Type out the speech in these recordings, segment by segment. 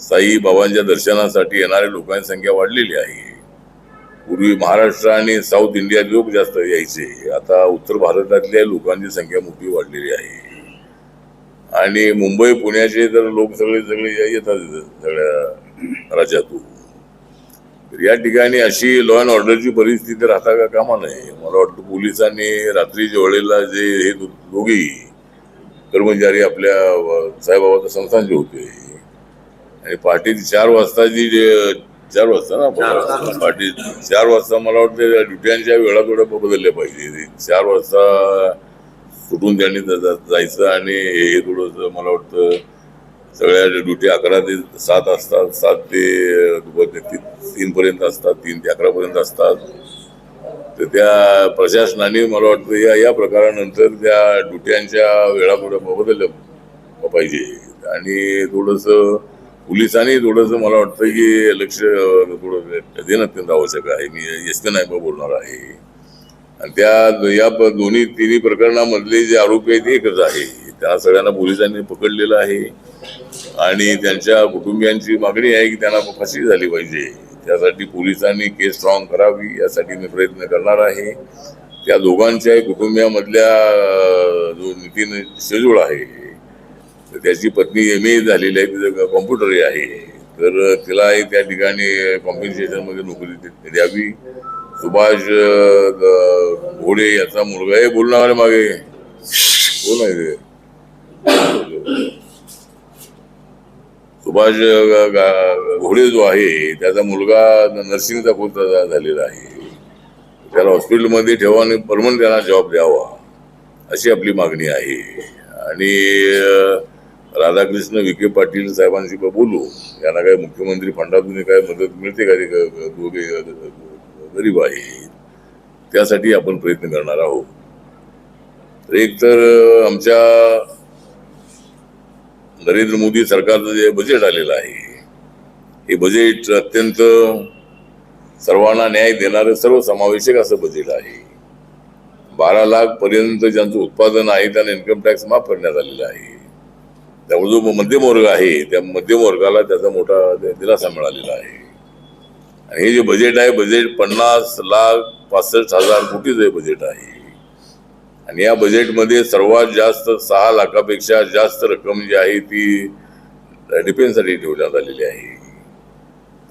साई बाबांच्या दर्शनासाठी येणाऱ्या लोकांची संख्या वाढलेली आहे. पूर्वी महाराष्ट्र आणि साऊथ इंडियात लोक जास्त यायचे. आता उत्तर भारतातल्या लोकांची संख्या मोठी वाढलेली आहे. आणि मुंबई पुण्याचे तर लोक सगळे सगळे येतात सगळ्या राज्यातून. या ठिकाणी अशी लॉ अँड ऑर्डरची परिस्थिती राहता का कामा नये मला वाटतं पोलिसांनी रात्रीच्या वेळेला जे हे दो- दोघेही कर्मचारी आपल्या अ, साईबाबाच्या संस्थानचे होते. आणि पहाटे चार वाजता जी जे- चार वाजता ना पहाटे चार वाजता. मला वाटतं ड्युट्यांच्या वेळा थोड्या बदलल्या पाहिजे. चार वाजता सुटून त्यांनी जायचं आणि हे थोडंसं मला वाटतं सगळ्या ड्युटी अकरा ते सात असतात. सात ते दुपारचे तीन तीन पर्यंत असतात. तीन ते अकरा पर्यंत असतात. तर त्या प्रशासनाने मला वाटतं या या प्रकारानंतर त्या ड्युट्यांच्या वेळा थोड्या बदलल्या पाहिजे. आणि थोडंसं पोलिसांनी थोडंसं मला वाटतं की लक्ष थोडं देणं अत्यंत आवश्यक आहे मी एस नाही बोलणार आहे. आणि त्या या प- दोन्ही तिन्ही प्रकरणामधले जे आरोपी आहेत ते एकच आहे. त्यांना सगळ्यांना पोलिसांनी पकडलेलं आहे. आणि त्यांच्या कुटुंबियांची मागणी आहे की त्यांना फाशी झाली पाहिजे. त्यासाठी पोलिसांनी केस स्ट्रॉंग करावी यासाठी मी प्रयत्न करणार आहे. त्या दोघांच्याही कुटुंबियामधल्या जो नितीन शेजूळ आहे. तर त्याची पत्नी एम ए झालेली आहे तिचं कॉम्प्युटर आहे. तर तिलाही त्या ठिकाणी कॉम्पेन्सेशनमध्ये नोकरी द्यावी. सुभाष घोडे याचा मुलगा हे बोलणार मागे. कोण आहे ते? सुभाष घोडे जो आहे त्याचा मुलगा नर्सिंगचा कोर्स झालेला आहे. त्याला हॉस्पिटलमध्ये ठेवा आणि परमनंट त्यांना जॉब द्यावा. अशी आपली मागणी आहे. आणि राधाकृष्ण विखे पाटील साहेबांशी बोलू. यांना काय मुख्यमंत्री फंडातून काय मदत मिळते का? ते दोघे गरीब आहेत. त्यासाठी आपण प्रयत्न करणार आहोत. तर एक तर आमच्या नरेंद्र मोदी सरकारचं जे बजेट आलेलं आहे हे बजेट अत्यंत सर्वांना न्याय देणारं सर्वसमावेशक असं बजेट आहे. बारा लाख पर्यंत ज्यांचं उत्पादन आहे त्यांना इन्कम टॅक्स माफ करण्यात आलेला आहे. त्यामुळे जो मध्यम वर्ग आहे त्या मध्यम वर्गाला त्याचा मोठा दिलासा मिळालेला आहे. आणि हे जे बजेट आहे बजेट पन्नास लाख पासष्ट हजार कोटीचं हे बजेट आहे. आणि या बजेटमध्ये सर्वात जास्त सहा लाखापेक्षा जास्त रक्कम जी आहे ती डिफेन्ससाठी ठेवण्यात आलेली आहे.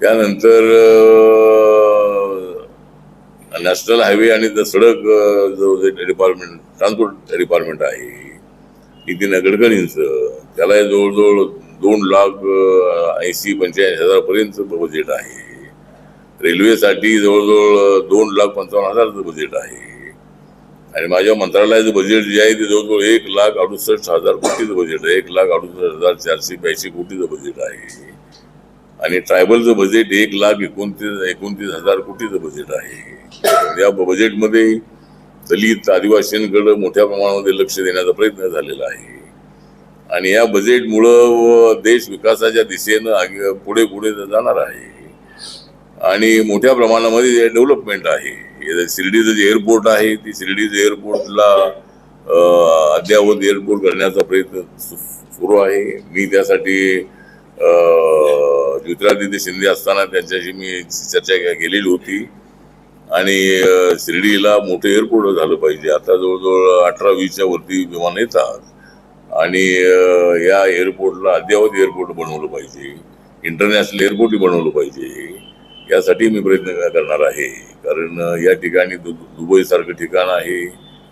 त्यानंतर नॅशनल हायवे आणि द सडक जो डिपार्टमेंट ट्रान्सपोर्ट डिपार्टमेंट आहे नितीन गडकरींचं. त्याला जवळजवळ दोन लाख ऐंशी पंच्याऐंशी हजारपर्यंत बजेट आहे. रेल्वेसाठी जवळजवळ दोन लाख पंचावन्न हजारचं बजेट आहे. आणि माझ्या मंत्रालयाचं बजेट जे आहे ते जवळजवळ एक लाख अडुसष्ट हजार कोटीचं बजेट आहे. एक लाख अडुसष्ट हजार चारशे ब्याऐंशी कोटीचं बजेट आहे. आणि ट्रायबलचं बजेट एक लाख एकोणतीस एकोणतीस हजार कोटीचं बजेट आहे. या बजेटमध्ये दलित आदिवासींकडे मोठ्या प्रमाणामध्ये लक्ष देण्याचा प्रयत्न झालेला आहे. आणि या बजेटमुळं देश विकासाच्या दिशेनं आगे- पुढे पुढे जाणार आहे. आणि मोठ्या प्रमाणामध्ये डेव्हलपमेंट आहे शिर्डीचं जे एअरपोर्ट आहे ती शिर्डीचं एअरपोर्टला अद्यावत अद्ययावत एअरपोर्ट करण्याचा प्रयत्न सु- सुरू आहे. मी त्यासाठी ज्योतिरादित्य शिंदे असताना त्यांच्याशी मी चर्चा केलेली होती. आणि शिर्डीला मोठं एअरपोर्ट झालं पाहिजे. आता जवळजवळ अठरा वीसच्या वरती विमान येतात. आणि या एअरपोर्टला अद्ययावत एअरपोर्ट बनवलं पाहिजे. इंटरनॅशनल एअरपोर्टही बनवलं पाहिजे. यासाठी मी प्रयत्न करणार आहे. कारण या ठिकाणी दु दुबईसारखं ठिकाण आहे.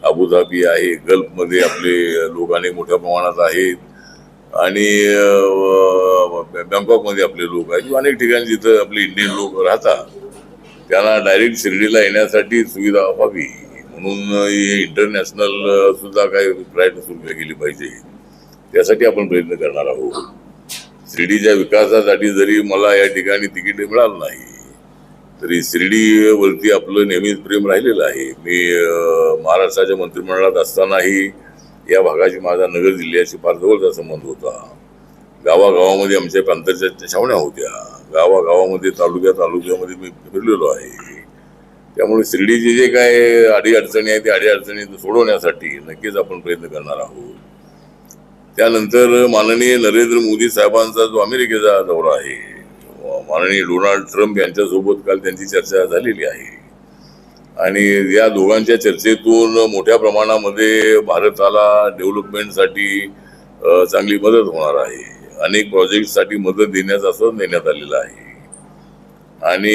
अबुधाबी आहे. गल्फमध्ये आपले लोक अनेक मोठ्या प्रमाणात आहेत. आणि बँकॉकमध्ये आपले लोक आहेत. किंवा अनेक ठिकाणी जिथं आपले इंडियन लोक राहतात. त्यांना डायरेक्ट शिर्डीला येण्यासाठी सुविधा व्हावी. म्हणून इंटरनॅशनल सुद्धा काही प्रयत्न सुरू केली पाहिजे. त्यासाठी आपण प्रयत्न करणार आहोत. शिर्डीच्या विकासासाठी जरी मला या ठिकाणी तिकीट मिळालं नाही तरी शिर्डीवरती आपलं नेहमीच प्रेम राहिलेलं आहे. मी महाराष्ट्राच्या मंत्रिमंडळात असतानाही या भागाशी माझा नगर जिल्ह्याशी फार जवळचा संबंध होता. गावागावामध्ये आमच्या प्रांताच्या छावण्या होत्या. गावागावामध्ये तालुक्या तालुक्यामध्ये मी फिरलेलो आहे. त्यामुळे शिर्डीचे जे काय अडीअडचणी आहे आहेत त्या अडीअडचणी सोडवण्यासाठी नक्कीच आपण प्रयत्न करणार आहोत. त्यानंतर माननीय नरेंद्र मोदी साहेबांचा जो अमेरिकेचा दौरा आहे माननीय डोनाल्ड ट्रम्प यांच्यासोबत काल त्यांची चर्चा झालेली आहे. आणि या दोघांच्या चर्चेतून मोठ्या प्रमाणामध्ये भारताला डेव्हलपमेंटसाठी चांगली मदत होणार आहे. अनेक प्रोजेक्टसाठी मदत देण्याचं असं देण्यात आलेलं आहे. आणि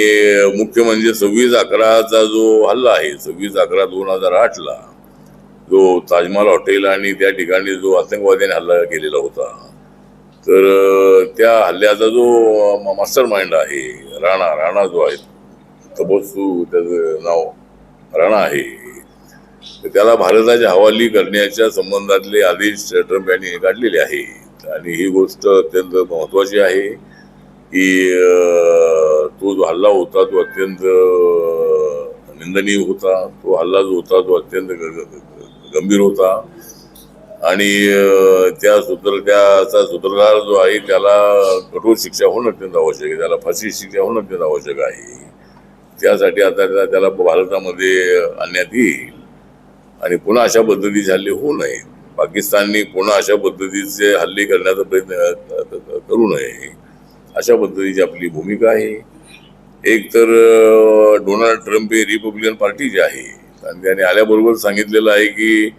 मुख्य म्हणजे सव्वीस अकराचा जो हल्ला आहे सव्वीस अकरा दोन हजार आठला जो ताजमहाल हॉटेल आणि त्या ठिकाणी जो आतंकवाद्याने हल्ला केलेला होता तर त्या हल्ल्याचा जो मास्टर माइंड आहे राणा राणा जो आहे तपस्सू त्याचं नाव राणा आहे तर त्याला भारताच्या हवाली करण्याच्या संबंधातले आदेश ट्रम्प यांनी काढलेले आहे. आणि ही गोष्ट अत्यंत महत्वाची आहे की तो जो हल्ला होता तो अत्यंत निंदनीय होता. तो हल्ला जो होता तो अत्यंत गंभीर होता. आणि त्या सूत्र त्याचा सूत्रधार जो आहे त्याला कठोर शिक्षा होणं अत्यंत आवश्यक आहे. त्याला फाशी शिक्षा होणं अत्यंत आवश्यक आहे. त्यासाठी आता त्याला भारतामध्ये आणण्यात येईल. आणि पुन्हा अशा पद्धती झाले होऊ नये पाकिस्ताननी पुन्हा अशा पद्धतीचे हल्ले करण्याचा प्रयत्न करू नये. अशा पद्धतीची आपली भूमिका आहे. एक तर डोनाल्ड ट्रम्प हे रिपब्लिकन पार्टीचे आहे आणि त्याने आल्याबरोबर सांगितलेलं आहे की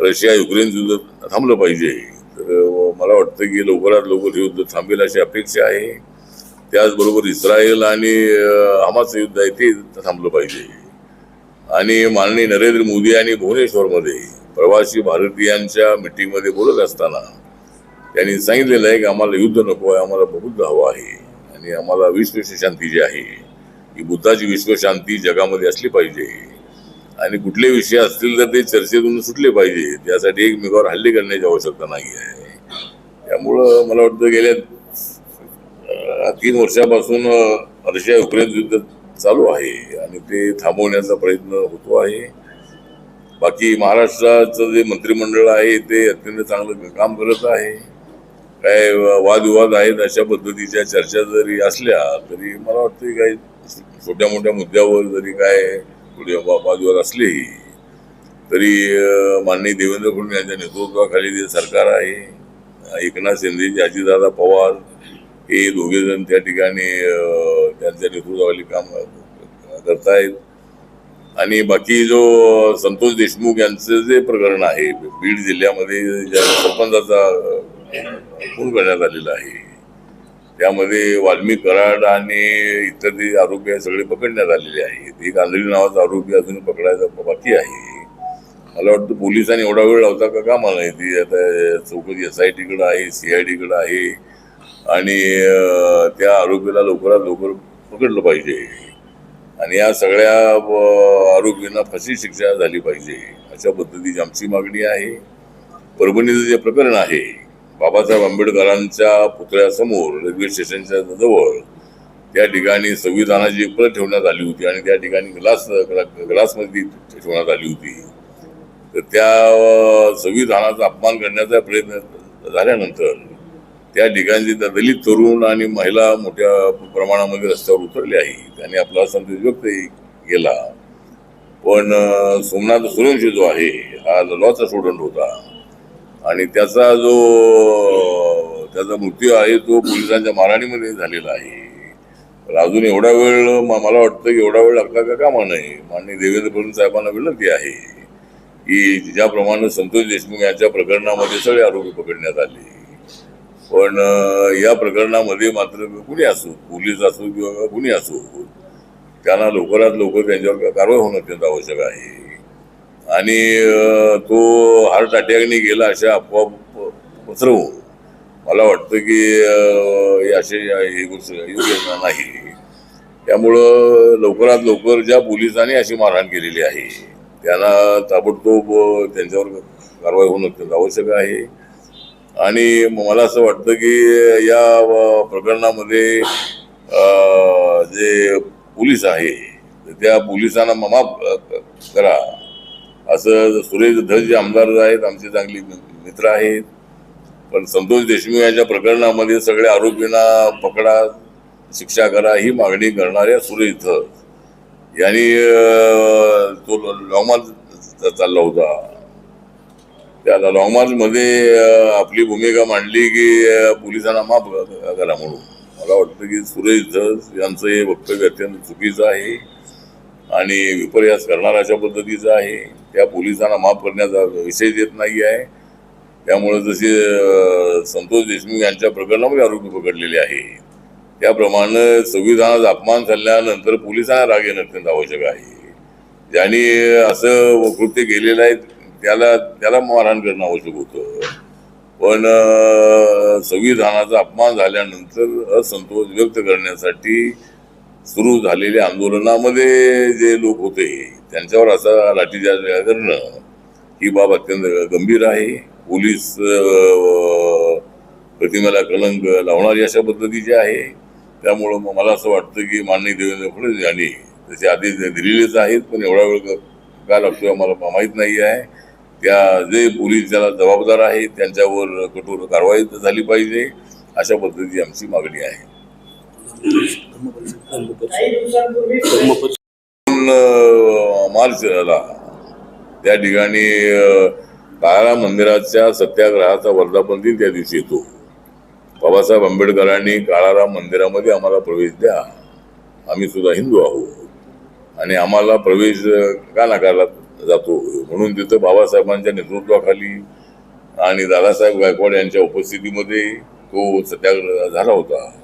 रशिया युक्रेन युद्ध थांबलं पाहिजे. तर मला वाटतं की लवकरात लवकर हे युद्ध थांबेल अशी अपेक्षा आहे. त्याचबरोबर इस्रायल आणि हमाचं युद्ध आहे ते थांबलं पाहिजे. आणि माननीय नरेंद्र मोदी यांनी भुवनेश्वरमध्ये प्रवासी भारतीयांच्या मिटिंगमध्ये बोलत असताना त्यांनी सांगितलेलं आहे की आम्हाला युद्ध नको आहे आम्हाला बुद्ध हवं आहे आणि आम्हाला विश्व शांती जी आहे ही बुद्धाची विश्वशांती जगामध्ये असली पाहिजे. आणि कुठले विषय असतील तर ते चर्चेतून सुटले पाहिजे. त्यासाठी एकमेकावर हल्ले करण्याची आवश्यकता नाही आहे. त्यामुळं मला वाटतं गेल्या तीन वर्षापासून रशिया युक्रेन युद्ध चालू आहे आणि ते थांबवण्याचा प्रयत्न होतो आहे. बाकी महाराष्ट्राचं जे मंत्रिमंडळ आहे ते अत्यंत चांगलं काम करत आहे. काय वादविवाद आहेत अशा पद्धतीच्या चर्चा जरी असल्या तरी मला वाटतं की काही छोट्या मोठ्या मुद्द्यावर जरी काय थोडे वादविवाद असलेही तरी माननीय देवेंद्र फडणवीस यांच्या नेतृत्वाखाली जे सरकार आहे एकनाथ शिंदेजी अजितदादा पवार हे दोघे जण त्या ठिकाणी त्यांच्या नेतृत्वाखाली काम करतायत. आणि बाकी जो संतोष देशमुख यांचं जे प्रकरण आहे बीड जिल्ह्यामध्ये ज्या सरपंचाचा खून करण्यात आलेला आहे त्यामध्ये वाल्मिक कराड आणि इतर जे आरोपी आहे सगळे पकडण्यात आलेले आहेत. एक आंधळी नावाचा आरोपी अजून पकडायचा बाकी आहे. मला वाटतं पोलिसांनी एवढा वेळ लावता का कामा नाही ती आता चौकशी एस आय टीकडं आहे सी आय डीकडं आहे. आणि त्या आरोपीला लवकरात लवकर पकडलं पाहिजे. आणि या सगळ्या आरोपींना फाशी शिक्षा झाली पाहिजे. अशा पद्धतीची आमची मागणी आहे. परभणीचं जे प्रकरण आहे बाबासाहेब आंबेडकरांच्या पुतळ्यासमोर रेल्वे स्टेशनच्या जवळ त्या ठिकाणी संविधानाची एक प्रत ठेवण्यात आली होती आणि त्या ठिकाणी ग्लास ग्लासमध्ये ठेवण्यात आली होती. तर त्या संविधानाचा अपमान करण्याचा प्रयत्न झाल्यानंतर त्या ठिकाणची त्या दलित तरुण आणि महिला मोठ्या प्रमाणामध्ये रस्त्यावर उतरली आहे. त्यांनी आपला संदेश व्यक्त केला. पण सोमनाथ सुरवंशी जो आहे हा लॉचा स्टुडंट होता. आणि त्याचा जो त्याचा मृत्यू आहे तो पोलिसांच्या मारहाणीमध्ये झालेला आहे. तर अजून एवढा वेळ मला वाटतं की एवढा वेळ लागला का कामा नाही माननीय देवेंद्र फडणवीस साहेबांना विनंती आहे की ज्याप्रमाणे संतोष देशमुख यांच्या प्रकरणामध्ये सगळे आरोपी पकडण्यात आले. पण या प्रकरणामध्ये मात्र कुणी असो पोलीस असो किंवा कुणी असो त्यांना लवकरात लवकर त्यांच्यावर कारवाई होणं अत्यंत आवश्यक आहे. आणि तो हार्ट अटॅकने गेला अशा अफवा पसरवून मला वाटतं की हे असे ही गोष्ट योग्य नाही. त्यामुळं लवकरात लवकर ज्या पोलिसांनी अशी मारहाण केलेली आहे त्यांना ताबडतोब त्यांच्यावर कारवाई होणं अत्यंत आवश्यक आहे. आणि मला असं वाटतं की या प्रकरणामध्ये जे पोलीस आहे तर त्या पोलिसांना माफ करा. असं सुरेश धस जे आमदार आहेत आमचे चांगले मि- मित्र आहेत पण संतोष देशमुख यांच्या प्रकरणामध्ये सगळ्या आरोपींना पकडा शिक्षा करा ही मागणी करणाऱ्या सुरेश धस यांनी तो लॉमाल चालला होता. त्या लॉंग मार्च मध्ये आपली भूमिका मांडली की पोलिसांना माफ करा म्हणून. मला वाटतं की सुरेश धस यांचं हे वक्तव्य अत्यंत चुकीचं आहे आणि विपर्यास करणारा अशा पद्धतीचं आहे. त्या पोलिसांना माफ करण्याचा विषय देत नाही आहे. त्यामुळे जसे संतोष देशमुख यांच्या प्रकरणामध्ये आरोपी पकडलेले आहे. त्याप्रमाणे संविधानाचा अपमान झाल्यानंतर पोलिसांना राग येणं अत्यंत आवश्यक आहे. ज्यांनी असं कृत्य केलेलं आहे त्याला त्याला मारहाण करणं आवश्यक होतं. पण संविधानाचा अपमान झाल्यानंतर असंतोष व्यक्त करण्यासाठी सुरू झालेल्या आंदोलनामध्ये जे लोक होते त्यांच्यावर असा लाठीचार्ज करणं ही बाब अत्यंत गंभीर आहे. पोलीस प्रतिमेला कलंक लावणारी अशा पद्धतीची आहे त्यामुळं मग मला असं वाटतं की माननीय देवेंद्र फडणवीस यांनी तसे आदेश दिलेलेच आहेत पण एवढा वेळ काय का लागतोय आम्हाला माहीत नाही आहे. त्या जे पोलीस ज्याला जबाबदार आहेत त्यांच्यावर कठोर कारवाई झाली पाहिजे अशा पद्धतीची आमची मागणी आहे. मार्चला त्या ठिकाणी अं, काळा मंदिराच्या सत्याग्रहाचा वर्धापन दिन त्या दिवशी येतो. बाबासाहेब आंबेडकरांनी काळाराम मंदिरामध्ये आम्हाला प्रवेश द्या. आम्ही सुद्धा हिंदू आहोत. आणि आम्हाला प्रवेश का नाकारला? जातो. म्हणून तिथं बाबासाहेबांच्या नेतृत्वाखाली आणि दादासाहेब गायकवाड यांच्या उपस्थितीमध्ये तो सत्याग्रह झाला होता.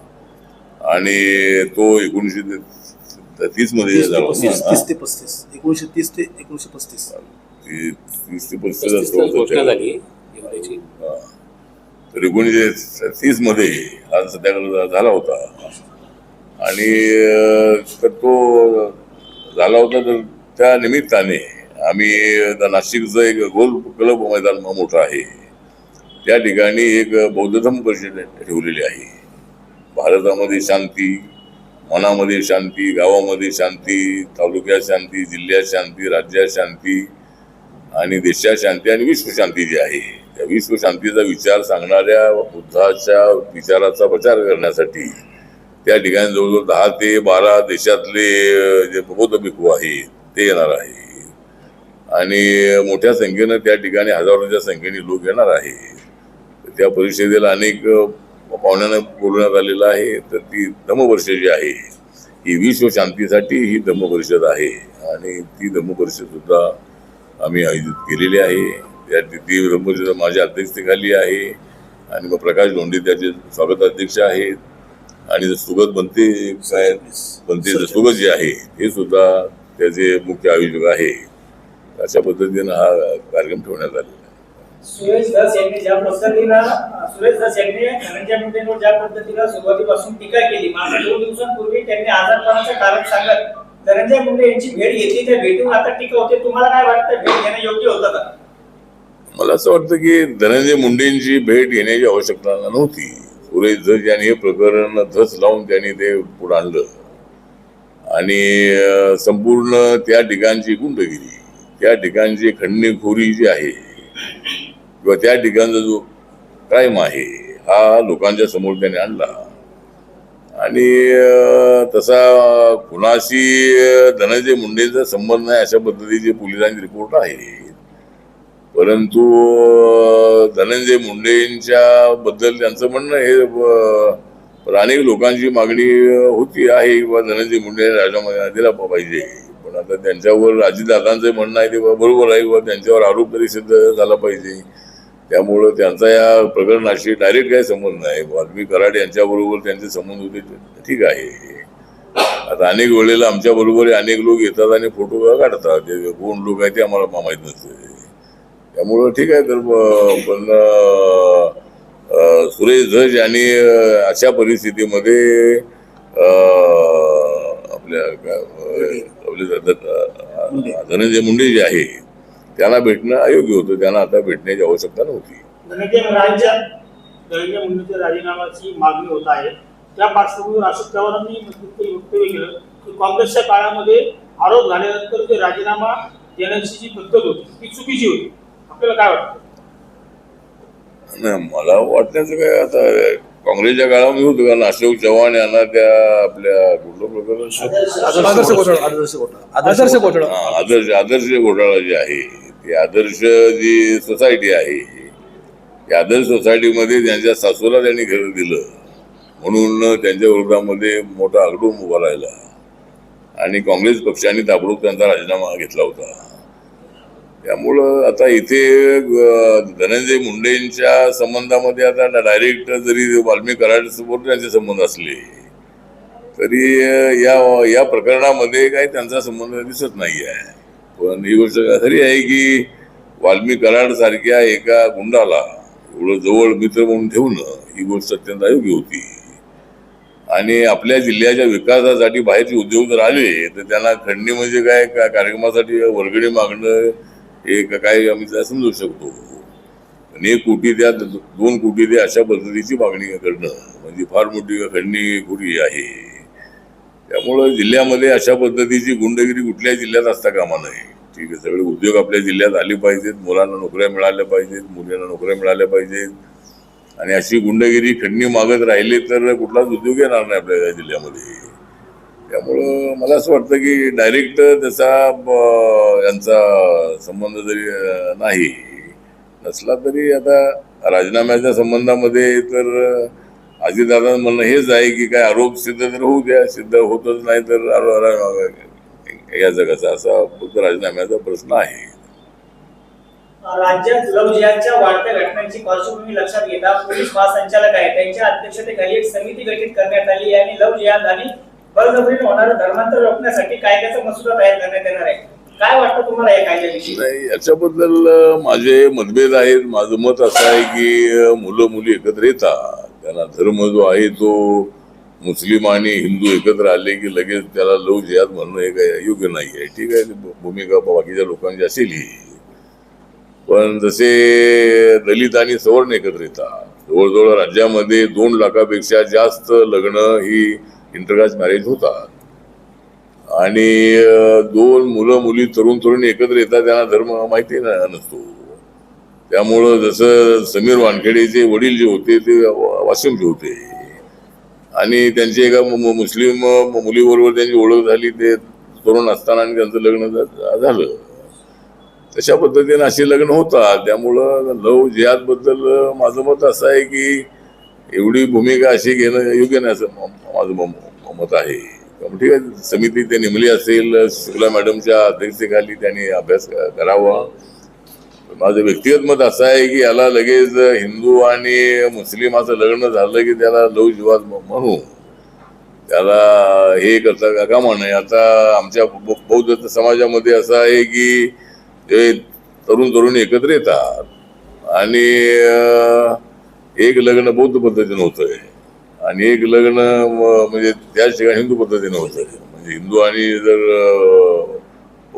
आणि तो एकोणीसशे तीसमध्ये झाला होता. तीस ते पस्तीस. एकोणीशे तीस ते एकोणीशे पस्तीस. ती- तीस ते पस्तीस. तर एकोणीसशे तीसमध्ये हा सत्याग्रह झाला होता. आणि तो झाला होता तर त्या निमित्ताने आम्ही नाशिकचं एक गोल क्लब मैदान मोठं आहे. त्या ठिकाणी एक बौद्ध धर्म परिषद ठेवलेली आहे. भारतामध्ये शांती मनामध्ये शांती गावामध्ये शांती तालुक्यात शांती जिल्ह्यात शांती राज्यात शांती आणि देशात शांती आणि विश्वशांती जी आहे. त्या विश्वशांतीचा विचार सांगणाऱ्या बुद्धाच्या विचाराचा प्रचार करण्यासाठी त्या ठिकाणी जवळजवळ दहा ते बारा देशातले जे बौद्ध भिक्खू आहेत ते येणार आहे आणि मोठ्या संख्येनं त्या ठिकाणी हजारोच्या संख्येने लोक येणार आहे. त्या परिषदेला अनेक पाहुण्यांना बोलवण्यात आलेलं आहे. तर ती धम्मवर्ष जी आहे ही विश्वशांतीसाठी ही धम्मपरिषद आहे. आणि ती धम्मपरिषद सुद्धा आम्ही आयोजित केलेली आहे. त्या ती धम्मपरिषद माझ्या अध्यक्षतेखाली आहे. आणि मग प्रकाश लोंढे त्याचे स्वागताध्यक्ष आहेत. आणि सुगत बनते काय बनते सुगत जे आहे हे सुद्धा त्याचे मुख्य आयोजक आहे. अशा पद्धतीनं हा कार्यक्रम ठेवण्यात आलेला आहे. सुरेश धस यांनी ज्या पद्धतीनं सुरेश धस यांनी धनंजय मुंडेंवर ज्या पद्धतीनं सुरुवातीपासून टीका केली मात्र दोन दिवसांपूर्वी त्यांनी आजारपणाचं कारण सांगत धनंजय मुंडे यांची भेट घेतली त्या भेटून आता टीका होते. तुम्हाला काय वाटतं भेट घेणं योग्य होतं का? मला असं वाटतं की धनंजय मुंडेंची भेट घेण्याची आवश्यकता नव्हती. सुरेश धस यांनी हे प्रकरण धस लावून त्यांनी ते पुढे आणलं. आणि संपूर्ण त्या ठिकाणची गुंडगिरी. त्या ठिकाणची खंडणीखोरी जी आहे किंवा त्या ठिकाणचा जो क्राईम आहे हा लोकांच्या समोर त्याने आणला. आणि तसा कुणाशी धनंजय मुंडेचा संबंध नाही अशा पद्धतीचे पोलिसांचे रिपोर्ट आहे परंतु धनंजय मुंडेंच्या बद्दल त्यांचं म्हणणं हे अनेक लोकांची मागणी होती आहे किंवा धनंजय मुंडे राजीनामा दिला पाहिजे. पण आता त्यांच्यावर अजितदादांचं म्हणणं आहे ते बरोबर आहे किंवा त्यांच्यावर आरोप तरी सिद्ध झाला पाहिजे. त्यामुळं त्यांचा या प्रकरणाशी डायरेक्ट काही संबंध नाही. वाल्मी कराड यांच्याबरोबर त्यांचे संबंध होते ठीक आहे. आता अनेक वेळेला आमच्याबरोबर अनेक लोक येतात आणि फोटो काढतात. ते कोण लोक आहेत ते आम्हाला माहीत नसते. त्यामुळं ठीक आहे तर पण सुरेश धज यांनी अशा परिस्थितीमध्ये आपल्या धनंजय मुंडे जे आहे त्यांना भेटणं अयोग्य होतं. त्यांना आता भेटण्याची आवश्यकता नव्हती. धनंजय मुंडेंच्या राजीनाम्याची मागणी होत आहे. त्या पार्श्वभूमीवर अशोक पवारांनी मध्यंतरी वक्तव्य केलं की काँग्रेसच्या काळामध्ये आरोप झाल्यानंतर जे राजीनामा देण्याची जी पद्धत होती ती चुकीची होती. आपल्याला काय वाटतं? नाही मला वाटण्याचं काय आता काँग्रेसच्या काळामध्ये होतं कारण अशोक चव्हाण यांना त्या आपल्या कुठलं प्रकरण आदर्श घोटाळा आदर्श घोटाळा आदर्श घोटाळा हा, आदर्श आदर्श घोटाळा जे आहे ती आदर्श जी सोसायटी आहे त्या आदर्श सोसायटीमध्ये त्यांच्या सासूला त्यांनी घर दिलं. म्हणून त्यांच्या विरोधामध्ये मोठा आगडूम उभा राहिला. आणि काँग्रेस पक्षाने ताबडतोब त्यांचा राजीनामा घेतला होता. त्यामुळं आता इथे धनंजय मुंडेंच्या संबंधामध्ये आता डायरेक्ट जरी वाल्मिक कराडसोबत त्यांचे संबंध असले तरी या या प्रकरणामध्ये काही त्यांचा संबंध दिसत नाही आहे पण ही गोष्ट खरी आहे की वाल्मी कराड सारख्या एका गुंडाला एवढं जवळ मित्र म्हणून ठेवणं ही गोष्ट अत्यंत अयोग्य होती. आणि आपल्या जिल्ह्याच्या विकासासाठी बाहेरचे उद्योग जर आले तर त्यांना खंडणी म्हणजे काय? कार्यक्रमासाठी वर्गणी मागणं हे काय आम्ही त्या समजू शकतो. अनेक एक कोटी द्या दोन कोटी द्या अशा पद्धतीची मागणी करणं म्हणजे फार मोठी खंडणी आहे. त्यामुळं जिल्ह्यामध्ये अशा पद्धतीची गुंडगिरी कुठल्याही जिल्ह्यात असता कामा नये. ठीक आहे सगळे उद्योग आपल्या जिल्ह्यात आले पाहिजेत मुलांना नोकऱ्या मिळाल्या पाहिजेत मुलींना नोकऱ्या मिळाल्या पाहिजेत. आणि अशी गुंडगिरी खंडणी मागत राहिले तर कुठलाच उद्योग येणार नाही आपल्या जिल्ह्यामध्ये. त्यामुळं मला असं वाटतं की डायरेक्ट त्याचा यांचा संबंध जरी नाही नसला तरी आता राजीनाम्याच्या संबंधामध्ये तर अजितदादा म्हणणं हेच आहे की काय आरोप सिद्ध तर होऊ द्या सिद्ध होतच नाही तर या जगाचा असा फक्त राजीनाम्याचा प्रश्न आहे. राज्यात लवजियाच्या वाढत्या घटनांची पार्श्वभूमी लक्षात घेता पोलीस महासंचालक आहे त्यांच्या अध्यक्षतेखाली एक समिती गठीत करण्यात आली आणि लवजियाद आणि बळजबरीने होणारं धर्मांतर रोखण्यासाठी कायद्याचा मसुदा तयार करण्यात येणार आहे. काय वाटतं तुम्हाला या कायद्याविषयी? नाही याच्याबद्दल माझे मतभेद आहेत. माझं मत असं आहे की मुलं मुली एकत्र येतात. त्यांना धर्म जो आहे तो मुस्लिम आणि हिंदू एकत्र आले की लगेच त्याला लव जिहाद म्हणणं हे काय योग्य नाही आहे. ठीक आहे भूमिका बाकीच्या लोकांची असेल ही. पण जसे दलित आणि सवर्ण एकत्र येतात. जवळजवळ राज्यामध्ये दोन लाखापेक्षा जास्त लग्न ही इंटरकास्ट मॅरेज होतात आणि दोन मुलं मुली तरुण तरुणी एकत्र येतात त्यांना धर्म माहिती नसतो. त्यामुळं जसं समीर वानखेडेचे वडील जे होते ते वा- वाशिमचे होते. आणि त्यांची एका मु- मुस्लिम मुलीबरोबर त्यांची ओळख झाली ते तरुण असताना आणि त्यांचं लग्न झा- झालं. तशा पद्धतीने असे लग्न होतात. त्यामुळं लव जिहादबद्दल माझं मत असं आहे की एवढी भूमिका अशी घेणं योग्य नाही असं म- माझं म- मत आहे. ठीक आहे समिती ते नेमली असेल शुक्ला मॅडमच्या अध्यक्षतेखाली त्यांनी अभ्यास क- करावा. माझं व्यक्तिगत मत असं आहे की याला लगेच हिंदू आणि मुस्लिम असं लग्न झालं की त्याला लव जिवाद म्हणू. त्याला हे करता का कामा नये आता आमच्या बौद्ध समाजामध्ये असं आहे की ते तरुण तरुणी एकत्र येतात आणि एक लग्न बौद्ध पद्धतीनं होतंय. आणि एक लग्न म्हणजे त्याच ठिकाणी हिंदू पद्धतीनं होतंय. म्हणजे हिंदू आणि जर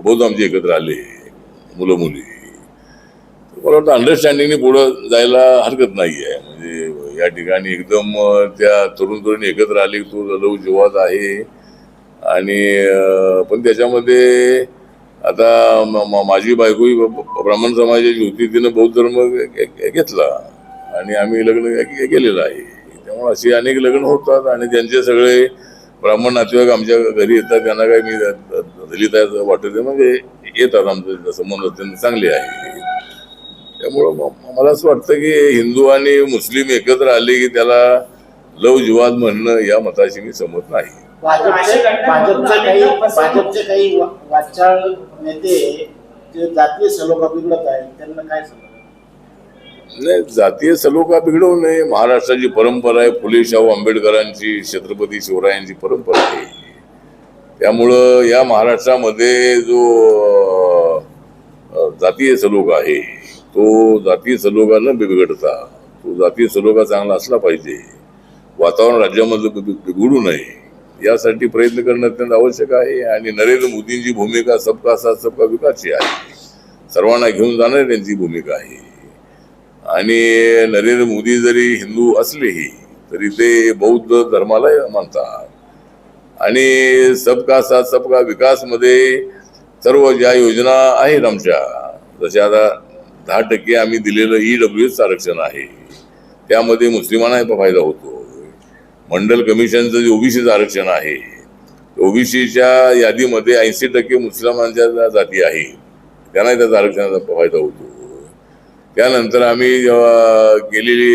बौद्ध आमचे एकत्र आले मुलं मुली मला वाटतं अंडरस्टँडिंगने पुढं जायला हरकत नाही आहे म्हणजे या ठिकाणी एकदम त्या तरुण तरुणी एकत्र आली तो लव जीवात आहे. आणि पण त्याच्यामध्ये आता माझी बायकोही ब- ब्राह्मण समाजाची होती तिनं बौद्ध धर्म घेतला. आणि आम्ही लग्न केलेलं आहे. त्यामुळे अशी अनेक लग्न होतात आणि त्यांचे सगळे ब्राह्मण नातेवाईक आमच्या घरी येतात. त्यांना काही मी द- दलित आहे असं वाटत म्हणजे येतात आमचं संबंध अत्यंत चांगले आहे. त्यामुळं मला असं वाटतं की हिंदू आणि मुस्लिम एकत्र आले की त्याला लव जुवाद म्हणणं या मताशी मी समजत नाही. भाजपचे काही वाचाळ नेते जे जातीय सलोखा बिघडत आहेत त्यांना काय सांगणार नाही जातीय सलोखा बिघडवू नये. महाराष्ट्राची परंपरा आहे. फुले शाहू आंबेडकरांची छत्रपती शिवरायांची परंपरा आहे. त्यामुळं या महाराष्ट्रामध्ये जो जातीय सलोखा आहे तो जातीय सलोखा न बिघडता. तो जातीय सलोखा चांगला असला पाहिजे. वातावरण राज्यामध्ये बिघडू नये. यासाठी प्रयत्न करणं अत्यंत आवश्यक आहे. आणि नरेंद्र मोदींची भूमिका सबका साथ सबका विकासची आहे. सर्वांना घेऊन जाणारी त्यांची भूमिका आहे. आणि नरेंद्र मोदी जरी हिंदू असलेही तरी ते बौद्ध धर्माला मानतात. आणि सबका साथ सबका विकासमध्ये सर्व ज्या योजना आहेत आमच्या जशा आता दहा टक्के आम्ही दिलेलं ई डब्ल्यू एस आरक्षण आहे त्यामध्ये मुस्लिमांना फायदा होतो मंडल कमिशनचं जे ओबीसीचं आरक्षण आहे ओबीसीच्या यादीमध्ये ऐंशी टक्के मुस्लिमांच्या जाती आहेत त्यांनाही त्याचा आरक्षणाचा फायदा होतो त्यानंतर आम्ही जेव्हा गेलेली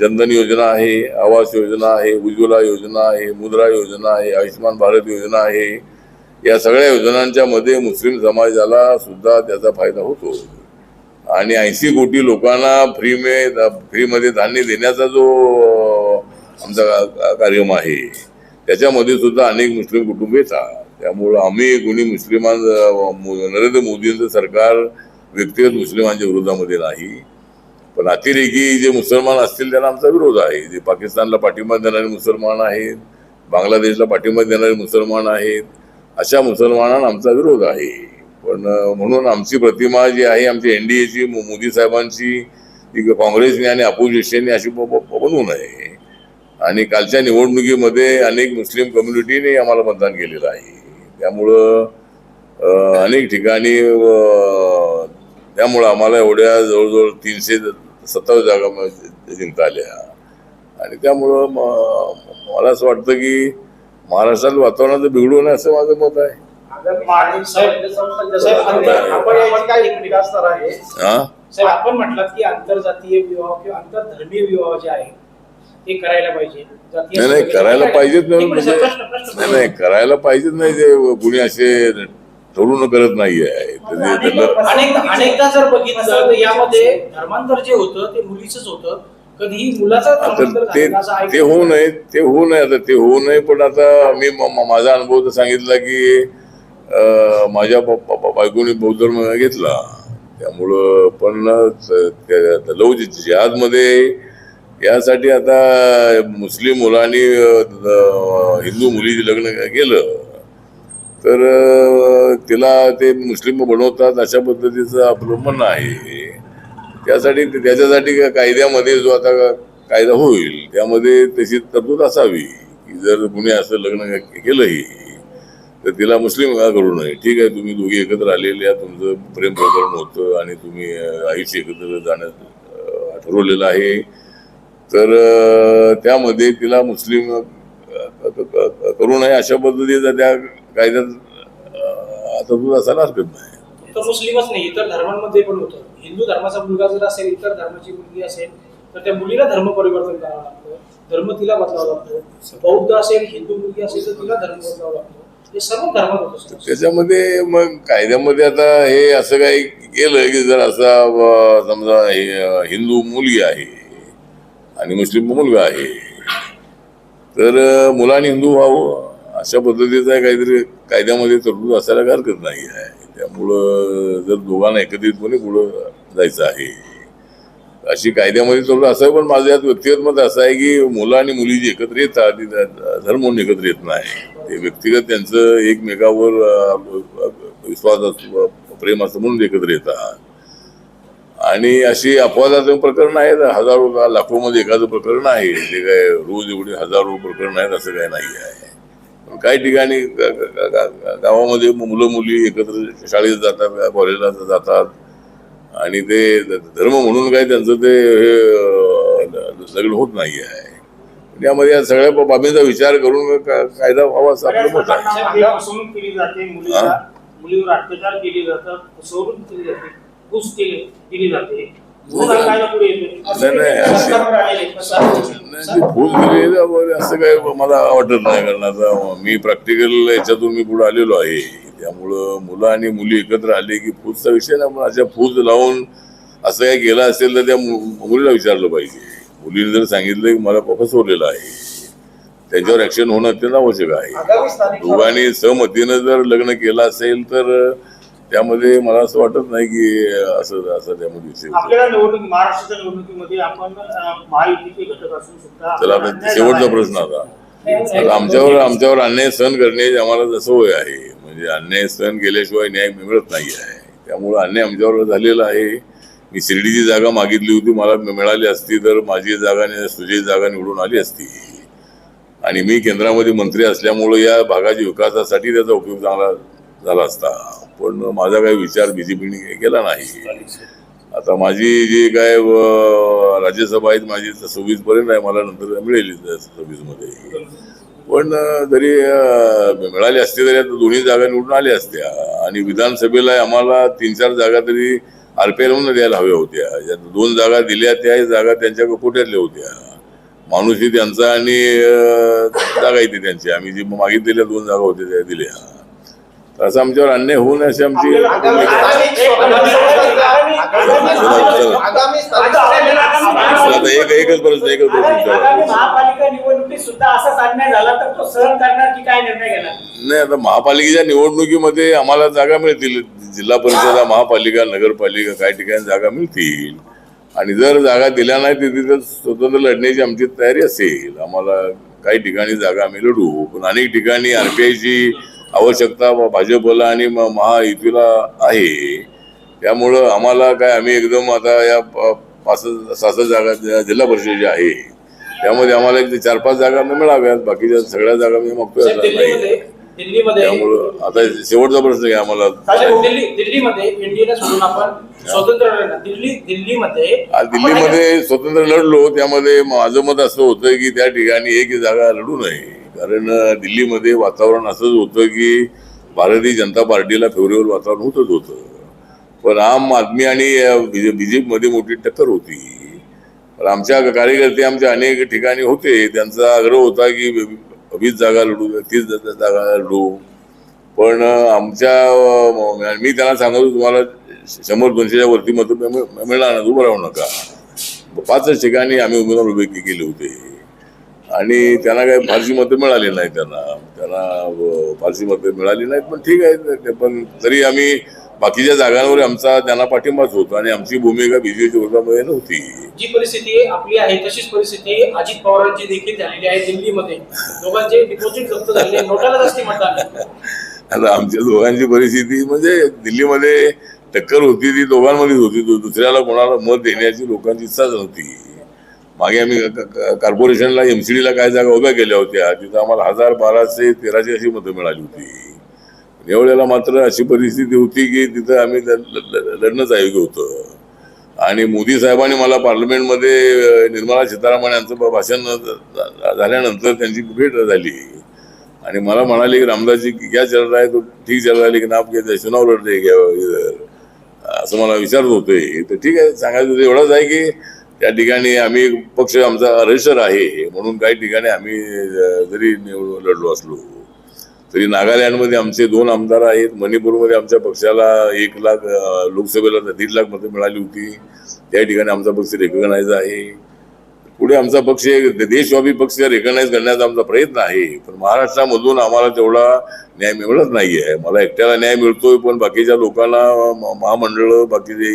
जनधन योजना आहे आवास योजना आहे उज्ज्वला योजना आहे मुद्रा योजना आहे आयुष्यमान भारत योजना आहे या सगळ्या योजनांच्या मध्ये मुस्लिम समाजाला सुद्धा त्याचा फायदा होतो. आणि ऐंशी कोटी लोकांना फ्री मे फ्रीमध्ये धान्य देण्याचा जो आमचा कार्यक्रम आहे त्याच्यामध्ये सुद्धा अनेक मुस्लिम कुटुंब येतात. त्यामुळं आम्ही कोणी मुस्लिमां नरेंद्र मोदींचं सरकार व्यक्तिगत मुस्लिमांच्या विरोधामध्ये नाही. पण अतिरेकी जे मुसलमान असतील त्यांना आमचा विरोध आहे. जे पाकिस्तानला पाठिंबा देणारे मुसलमान आहेत बांगलादेशला पाठिंबा देणारे मुसलमान आहेत अशा मुसलमानांना आमचा विरोध आहे. पण म्हणून आमची प्रतिमा जी आहे आमची एन डी एची मोदी साहेबांची ती काँग्रेसने आणि अपोजिशनने अशी बनवू नये. आणि कालच्या निवडणुकीमध्ये अनेक मुस्लिम कम्युनिटीने आम्हाला मतदान केलेलं आहे. त्यामुळं अनेक ठिकाणी त्यामुळं आम्हाला एवढ्या जवळजवळ तीनशे सत्तावीस जागा जिंकता आल्या आणि त्यामुळं मला असं वाटतं की महाराष्ट्रात वातावरणाचं बिघडू नये असं माझं मत आहे. आपण हा? म्हटलात की आंतरजातीय विवाह किंवा आंतरधर्मीय विवाह जे आहे ते करायला पाहिजे. नाही नाही करायला पाहिजेत नाही नाही करायला पाहिजेत नाही जे कुणी असे ठरवून करत नाही आहे तर ते त्याला अनेक अनेकदा जर बघितलं तर यामध्ये धर्मांतर जे होतं ते मुलीच होतं ते होऊ नये ते होऊ नये आता ते होऊ नये पण आता मी माझा अनुभव तर सांगितला की अं, माझ्या बायकोनी बौद्ध धर्म घेतला. त्यामुळं पण लव जिहादमध्ये यासाठी आता मुस्लिम मुलांनी हिंदू मुलीची लग्न केलं. तर तिला ते मुस्लिम बनवतात अशा पद्धतीचं आपलं म्हणणं आहे. त्यासाठी त्याच्यासाठी कायद्यामध्ये जो आता कायदा होईल त्यामध्ये तशी तरतूद असावी की जर कुणी असं लग्न केलंही तर तिला मुस्लिम का करू नये? ठीक आहे तुम्ही दोघी एकत्र आलेल्या तुमचं प्रेम प्रकरण होतं आणि तुम्ही अं, आयुष्य एकत्र जाण्यात ठरवलेलं आहे. तर त्यामध्ये तिला मुस्लिम करू नये अशा पद्धतीचा त्या कायद्यात अं, तरतूद असायला हरकत नाही. तो मुस्लिमच नाही इतर धर्मांमध्ये पण होतं. हिंदू धर्माचा मुलगा जर असेल इतर धर्माची मुलगी असेल तर त्या मुलीला धर्म परिवर्तन करावं लागतं. धर्म तिला बदलावं लागतं. बौद्ध असेल हिंदू मुलगी असेल तर तिला धर्म बदलावं लागतो. हे सर्व धर्मात होतं. त्याच्यामध्ये मग कायद्यामध्ये आता हे असं काही केलं की जर असा समजा हिंदू मुलगी आहे आणि मुस्लिम मुलगा आहे तर मुलांनी हिंदू व्हावं? अशा पद्धतीचा काहीतरी कायद्यामध्ये तरतूद असायला हरकत नाही आहे. त्यामुळं जर दोघांना एकत्रितपणे पुढं जायचं आहे. अशी कायद्यामध्ये तरतूद असावी पण माझं यात व्यक्तिगत मत असं आहे की मुलं आणि मुली जी एकत्र येतात ती धर्म म्हणून एकत्र येत नाही. ते व्यक्तिगत त्यांचं एकमेकावर विश्वास असतो प्रेम असतं म्हणून एकत्र येतात. आणि अशी अपवादाचं प्रकरण आहेत हजारो लाखोमध्ये एखादं प्रकरण आहे जे काय रोज एवढे हजारो प्रकरण आहेत असं काही नाही आहे. काही ठिकाणी गावामध्ये मुलं मुली एकत्र शाळेत जातात कॉलेजला जातात. आणि ते धर्म म्हणून काही त्यांचं ते हे लग्न होत नाही आहे त्यामध्ये या सगळ्या बाबींचा विचार करून कायदा व्हावा असं आपलं मत आहे. नाही, नाही, असे- वगैरे काय मला वाटत नाही कारण आता मी प्रॅक्टिकल याच्यातून मी पुढे आलेलो आहे. त्यामुळं मुलं आणि मुली एकत्र आले की फूजचा विषय ना पण अशा फूज लावून असं काय केलं असेल तर त्या मु- मुलीला विचारलं पाहिजे. मुलीने जर सांगितलं की मला फसवलेलं आहे त्यांच्यावर ऍक्शन होणं अत्यंत आवश्यक आहे. दोघांनी सहमतीनं जर लग्न केलं असेल तर त्यामध्ये मला असं वाटत नाही की असं असं त्यामध्ये विषय होतो. आपल्याला निवडणूक महाराष्ट्राच्या निवडणुकीमध्ये आपण अं, महायुतीचे घटक असून सुद्धा तर आपण आता शेवटचा. प्रश्न आता. आता आमच्यावर आमच्यावर अन्याय सहन करण्याची आम्हाला सवय आहे. म्हणजे अन्याय सहन केल्याशिवाय न्याय मिळत नाही आहे. त्यामुळं अन्याय आमच्यावर झालेला आहे. मी शिर्डीची जागा मागितली होती. मला मिळाली असती तर माझी जागा तुझी जागा निवडून आली असती. आणि मी केंद्रामध्ये मंत्री असल्यामुळं या भागाच्या विकासासाठी त्याचा उपयोग चांगला झाला असता. पण माझा काही विचार बीजेपीने केला नाही. आता माझी जी काय राज्यसभा आहेत माझी सव्वीस पर्यंत आहे मला नंतर मिळेल सव्वीसमध्ये पण जरी मिळाली असती तरी आता दोन्ही जागा निवडून आल्या असत्या. आणि विधानसभेला आम्हाला तीन चार जागा तरी आरपीएल म्हणून द्यायला हव्या होत्या. ज्या दोन जागा दिल्या त्या जागा त्यांच्या कोट्यातल्या होत्या? माणूसही त्यांचा आणि जागा येते त्यांची. आम्ही जी मागितलेल्या दोन जागा होत्या त्या दिल्या. असं आमच्यावर अन्याय होऊ नये अशी आमची आता एक एकच प्रश्न एकच प्रश्न तर नाही आता महापालिकेच्या निवडणुकीमध्ये आम्हाला जागा मिळतील. जिल्हा परिषद महापालिका नगरपालिका काही ठिकाणी जागा मिळतील. आणि जर जागा दिल्या नाही तर तिथं स्वतंत्र लढण्याची आमची तयारी असेल. आम्हाला काही ठिकाणी जागा आम्ही लढू. पण अनेक ठिकाणी आरपीआयची आवश्यकता भाजपला आणि म- महायुतीला आहे. त्यामुळं आम्हाला काय आम्ही एकदम आता या पाच सहा सात जागा जिल्हा परिषद ज्या आहे त्यामध्ये आम्हाला एक चार पाच जागा मिळाव्यात बाकीच्या सगळ्या जागा मी मागतोय नाही. त्यामुळं आता शेवटचा प्रश्न घ्या आम्हाला. दिल्लीमध्ये स्वतंत्र लढलो त्यामध्ये माझं मत असं होतं की त्या ठिकाणी एक जागा लढू नये. कारण दिल्लीमध्ये वातावरण असंच होतं की भारतीय जनता पार्टीला फेवरेबल वातावरण होतच होतं. पण आम आदमी आणि बी जे पीमध्ये मोठी टक्कर होती. पण आमच्या कार्यकर्ते आमच्या अनेक ठिकाणी होते. त्यांचा आग्रह होता की वीस जागा लढू तीस जागा लढू. पण आमच्या मी त्यांना सांगतो तुम्हाला शंभर दोनशेच्या वरती मत मिळणार नाही उभं राहू नका. पाचच ठिकाणी आम्ही उमेदवार उभे केले होते. आणि त्यांना काही फारशी मतं मिळाली नाही त्यांना. त्यांना फारशी मतं मिळाली नाहीत पण ठीक आहे ते पण तरी आम्ही बाकीच्या जागांवर आमचा त्यांना पाठिंबाच होतो आणि आमची भूमिका बीजेपीच्या विरोधामध्ये नव्हती. जी परिस्थिती आपली आहे तशीच परिस्थिती अजित पवारांची देखील झालेली आहे दिल्लीमध्ये. दोघांचे डिपॉझिट जप्त झाले नोटाला जास्ती मतदान आता आमच्या दोघांची परिस्थिती म्हणजे दिल्लीमध्ये टक्कर होती ती दोघांमध्येच होती. दुसऱ्याला कोणाला मत देण्याची लोकांची इच्छाच नव्हती. मागे आम्ही क- एम कॉर्पोरेशनला एमसीडीला काय जागा उभ्या केल्या होत्या. तिथं आम्हाला हजार बाराशे तेराशे अशी मतं मिळाली होती. यावेळेला मात्र अशी परिस्थिती होती की तिथं आम्ही ल- लढणंच आयोग्य होतं. आणि मोदी साहेबांनी मला पार्लमेंटमध्ये निर्मला सीतारामन यांचं भाषण झाल्यानंतर त्यांची भेट झाली. आणि मला म्हणाले की रामदास जी क्या चल रहा है? तो ठीक चल रहा है लेकिन आप कहते चुनाव लढते इधर? असं मला विचारत होते. तर ठीक आहे सांगायचं एवढंच आहे की त्या ठिकाणी आम्ही पक्ष आमचा अरेसर आहे म्हणून काही ठिकाणी आम्ही जरी निवडून लढलो असलो तरी नागालँडमध्ये आमचे दोन आमदार आहेत. मणिपूरमध्ये आमच्या पक्षाला एक लाख लोकसभेला दीड लाख मतं मिळाली होती. त्या ठिकाणी आमचा पक्ष रेकग्नाइज आहे. पुढे आमचा पक्ष देशव्यापी पक्ष रेकग्नाइज करण्याचा आमचा प्रयत्न आहे. पण महाराष्ट्रामधून आम्हाला तेवढा न्याय मिळत नाही आहे मला एकट्याला न्याय मिळतोय पण बाकीच्या लोकांना म- महामंडळ बाकीचे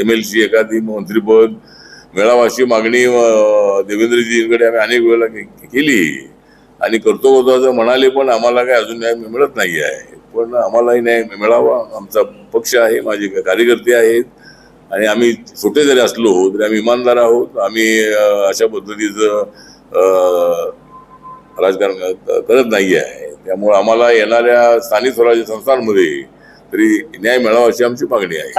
एम एल सी एखादी मंत्रीपद मिळावाशी मागणी देवेंद्रजींकडे आम्ही अनेक वेळेला केली. आणि करतो करतो असं म्हणाले पण आम्हाला काय अजून न्याय मिळत नाही आहे. पण आम्हालाही न्याय मिळावा. आमचा पक्ष आहे माझे कार्यकर्ते आहेत. आणि आम्ही छोटे जरी असलो तरी आम्ही इमानदार आहोत. आम्ही अशा पद्धतीचं राजकारण करत नाही आहे. त्यामुळे आम्हाला येणाऱ्या स्थानिक स्वराज्य संस्थांमध्ये तरी न्याय मिळावा अशी आमची मागणी आहे.